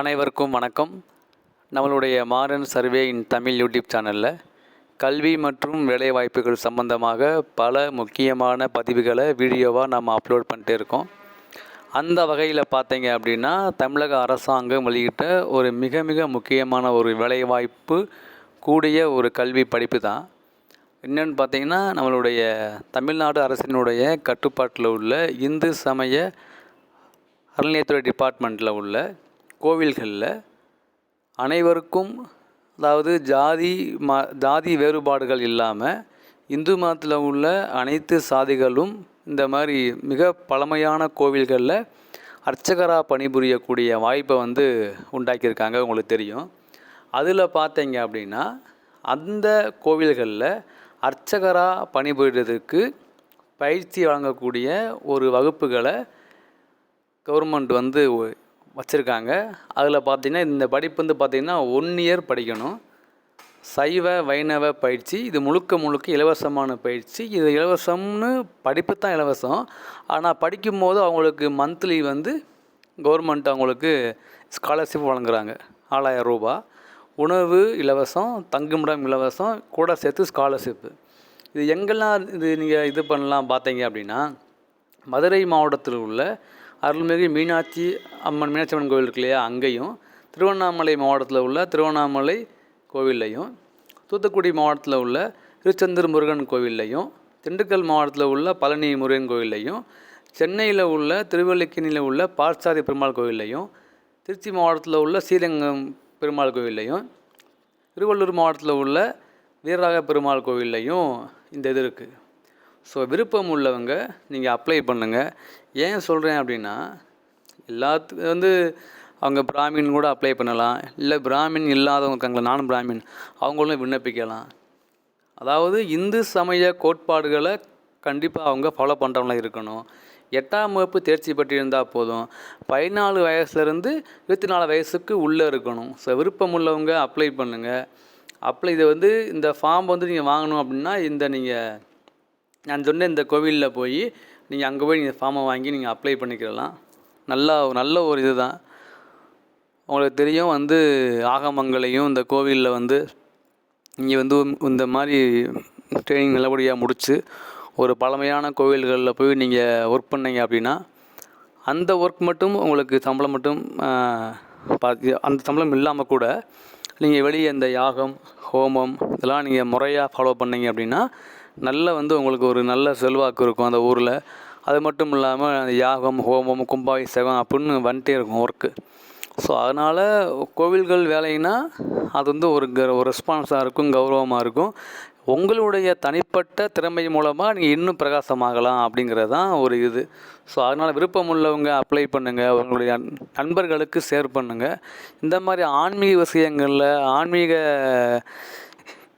அனைவருக்கும் வணக்கம். நம்மளுடைய modern survey in Tamil YouTube சேனலில் கல்வி மற்றும் வேலைவாய்ப்புகள் சம்பந்தமாக பல முக்கியமான பதிவுகளை வீடியோவாக நம்ம அப்லோட் பண்ணிட்டே இருக்கோம். அந்த வகையில் பார்த்தீங்க அப்படின்னா தமிழக அரசாங்கம் வெளியிட்ட ஒரு மிக மிக முக்கியமான ஒரு வேலைவாய்ப்பு கூடிய ஒரு கல்வி படிப்பு தான். என்னென்னு பார்த்தீங்கன்னா நம்மளுடைய தமிழ்நாடு அரசினுடைய கட்டுப்பாட்டில் உள்ள இந்து சமய அறநிலையத்துறை டிபார்ட்மெண்ட்டில் உள்ள கோவில்களில் அனைவருக்கும் அதாவது ஜாதி ம ஜாதி வேறுபாடுகள் இல்லாமல் இந்து மதத்தில் உள்ள அனைத்து சாதிகளும் இந்த மாதிரி மிக பழமையான கோவில்களில் அர்ச்சகராக பணிபுரியக்கூடிய வாய்ப்பை வந்து உண்டாக்கியிருக்காங்க உங்களுக்கு தெரியும். அதில் பார்த்தீங்க அப்படின்னா அந்த கோவில்களில் அர்ச்சகராக பணிபுரிகிறதுக்கு பயிற்சி வழங்கக்கூடிய ஒரு வகுப்புகளை கவர்மெண்ட் வந்து வச்சுருக்காங்க. அதில் பார்த்தீங்கன்னா இந்த படிப்பு வந்து பார்த்திங்கன்னா ஒன் இயர் படிக்கணும். சைவ வைணவ பயிற்சி இது முழுக்க முழுக்க இலவசமான பயிற்சி. இது இலவசம்னு படிப்பு தான் இலவசம். ஆனால் படிக்கும்போது அவங்களுக்கு மந்த்லி வந்து கவர்மெண்ட் அவங்களுக்கு ஸ்காலர்ஷிப் வழங்குறாங்க. ஆறாயிரம் ரூபா உணவு இலவசம் தங்குமிடம் இலவசம் கூட சேர்த்து ஸ்காலர்ஷிப்பு இது எங்கெல்லாம் இது நீங்கள் இது பண்ணலாம் பார்த்தீங்க அப்படின்னா மதுரை மாவட்டத்தில் உள்ள அருள்மிகு மீனாட்சி அம்மன் மீனாட்சி அம்மன் கோவில் இருக்கு இல்லையா? அங்கேயும். திருவண்ணாமலை மாவட்டத்தில் உள்ள திருவண்ணாமலை கோவில்லையும் தூத்துக்குடி மாவட்டத்தில் உள்ள திருச்செந்தூர் முருகன் கோவில்லையும் திண்டுக்கல் மாவட்டத்தில் உள்ள பழனி முருகன் கோவில்லையும் சென்னையில் உள்ள திருவல்லிக்கேணியில் உள்ள பார்சாதி பெருமாள் கோவில்லையும் திருச்சி மாவட்டத்தில் உள்ள ஸ்ரீரங்கம் பெருமாள் கோவில்லையும் திருவள்ளூர் மாவட்டத்தில் உள்ள வீரராக பெருமாள் கோவில்லையும் இந்த இது இருக்குது ஸோ விருப்பம் உள்ளவங்க நீங்கள் அப்ளை பண்ணுங்கள் ஏன் சொல்கிறேன் அப்படின்னா எல்லாத்துக்கு வந்து அவங்க பிராமின் கூட அப்ளை பண்ணலாம். இல்லை பிராமின் இல்லாதவங்க இருக்காங்களா நானும் பிராமின் அவங்களும் விண்ணப்பிக்கலாம். அதாவது இந்து சமய கோட்பாடுகளை கண்டிப்பாக அவங்க ஃபாலோ பண்ணுறவங்களா இருக்கணும். எட்டாம் வகுப்பு தேர்ச்சி பெற்றிருந்தால் போதும். பதினாலு வயசுலேருந்து இருபத்தி நாலு வயசுக்கு உள்ளே இருக்கணும். ஸோ விருப்பம் உள்ளவங்க அப்ளை பண்ணுங்கள் அப்ளை இதை வந்து இந்த ஃபார்ம் வந்து நீங்கள் வாங்கணும் அப்படின்னா இந்த நீங்கள் நான் சொன்ன இந்த கோவிலில் போய் நீங்கள் அங்கே போய் நீங்கள் ஃபார்மை வாங்கி நீங்கள் அப்ளை பண்ணிக்கிறலாம். நல்லா நல்ல ஒரு இது தான் உங்களுக்கு தெரியும் வந்து ஆகமங்களையும் இந்த கோவிலில் வந்து இங்கே வந்து இந்த மாதிரி ட்ரைனிங் நல்லபடியாக முடித்து ஒரு பழமையான கோவில்களில் போய் நீங்கள் ஒர்க் பண்ணீங்க அப்படின்னா அந்த ஒர்க் மட்டும் உங்களுக்கு சம்பளம் மட்டும் பார்த்து அந்த சம்பளம் இல்லாமல் கூட நீங்கள் வெளியே இந்த யாகம் ஹோமம் இதெல்லாம் நீங்கள் முறையாக ஃபாலோ பண்ணீங்க அப்படின்னா நல்ல வந்து உங்களுக்கு ஒரு நல்ல செல்வாக்கு இருக்கும் அந்த ஊரில். அது மட்டும் இல்லாமல் யாகம் ஹோமம் கும்பாபிஷேகம் அப்படின்னு வந்துட்டே இருக்கும் ஒர்க்கு ஸோ அதனால் கோவில்கள் வேலைன்னா அது வந்து ஒரு க ஒரு ரெஸ்பான்ஸாக இருக்கும் கௌரவமாக இருக்கும். உங்களுடைய தனிப்பட்ட திறமை மூலமாக நீங்கள் இன்னும் பிரகாசமாகலாம் அப்படிங்கிறது தான் ஒரு இது. ஸோ அதனால் விருப்பம் உள்ளவங்க அப்ளை பண்ணுங்கள் உங்களுடைய நண்பர்களுக்கு ஷேர் பண்ணுங்கள் இந்த மாதிரி ஆன்மீக விஷயங்களில் ஆன்மீக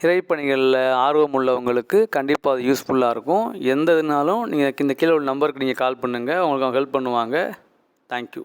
இறைப்பணிகளில் ஆர்வம் உள்ளவங்களுக்கு கண்டிப்பாக அது யூஸ்ஃபுல்லாக இருக்கும். எந்த இதுனாலும் நீங்கள் இந்த கீழே உள்ள நம்பருக்கு நீங்கள் கால் பண்ணுங்கள் உங்களுக்கு அவங்க ஹெல்ப் பண்ணுவாங்க. தேங்க்யூ